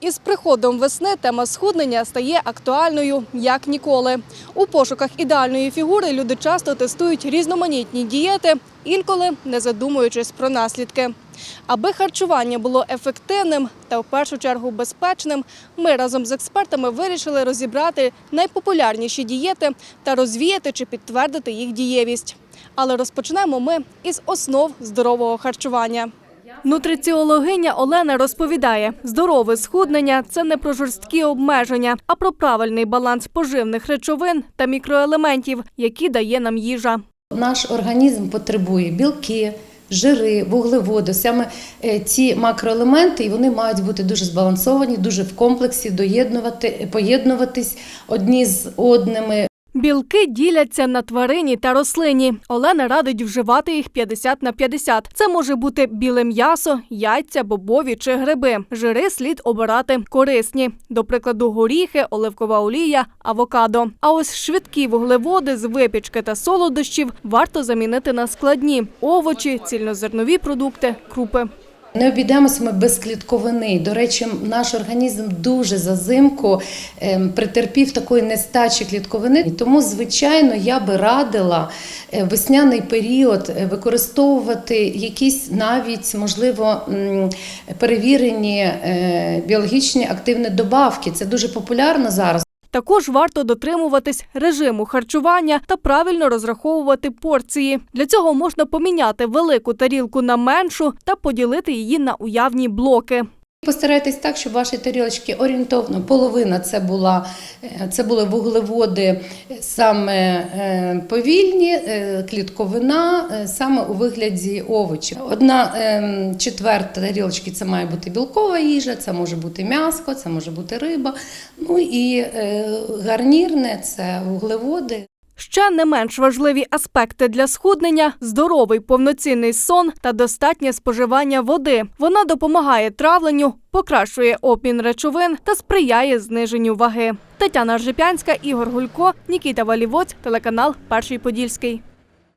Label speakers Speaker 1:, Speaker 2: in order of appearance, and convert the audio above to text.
Speaker 1: Із приходом весни тема схуднення стає актуальною як ніколи. У пошуках ідеальної фігури люди часто тестують різноманітні дієти, інколи не задумуючись про наслідки. Аби харчування було ефективним та в першу чергу безпечним, ми разом з експертами вирішили розібрати найпопулярніші дієти та розвіяти чи підтвердити їх дієвість. Але розпочнемо ми із основ здорового харчування. Нутриціологиня Олена розповідає, здорове схуднення це не про жорсткі обмеження, а про правильний баланс поживних речовин та мікроелементів, які дає нам їжа.
Speaker 2: Наш організм потребує білки, жири, вуглеводи. Саме е, ці макроелементи, і вони мають бути дуже збалансовані, дуже в комплексі, доєднувати, поєднуватись одні з одними.
Speaker 1: Білки діляться на тварині та рослині. Олена радить вживати їх 50 на 50. Це може бути біле м'ясо, яйця, бобові чи гриби. Жири слід обирати корисні. До прикладу, горіхи, оливкова олія, авокадо. А ось швидкі вуглеводи з випічки та солодощів варто замінити на складні овочі, цільнозернові продукти, крупи.
Speaker 2: Не обійдемося ми без клітковини. До речі, наш організм дуже зазимку ем, претерпів такої нестачі клітковини. Тому, звичайно, я би радила е, весняний період е, використовувати якісь навіть, можливо, перевірені е, біологічні активні добавки. Це дуже популярно зараз.
Speaker 1: Також варто дотримуватись режиму харчування та правильно розраховувати порції. Для цього можна поміняти велику тарілку на меншу та поділити її на уявні блоки.
Speaker 2: Постарайтесь так, щоб ваші тарілочки орієнтовно половина це була е, це були вуглеводи е, саме е, повільні, клітковина саме у вигляді овочів. Одна е, четверта тарілочки це має бути білкова їжа, це може бути м'ясо, це може бути риба. Ну і гарнірне це вуглеводи.
Speaker 1: Ще не менш важливі аспекти для схуднення здоровий повноцінний сон та достатнє споживання води. Вона допомагає травленню, покращує обмін речовин та сприяє зниженню ваги. Тетяна Ржепянська, Ігор Гулько, Нікіта Валівоць, телеканал Перший Подільський.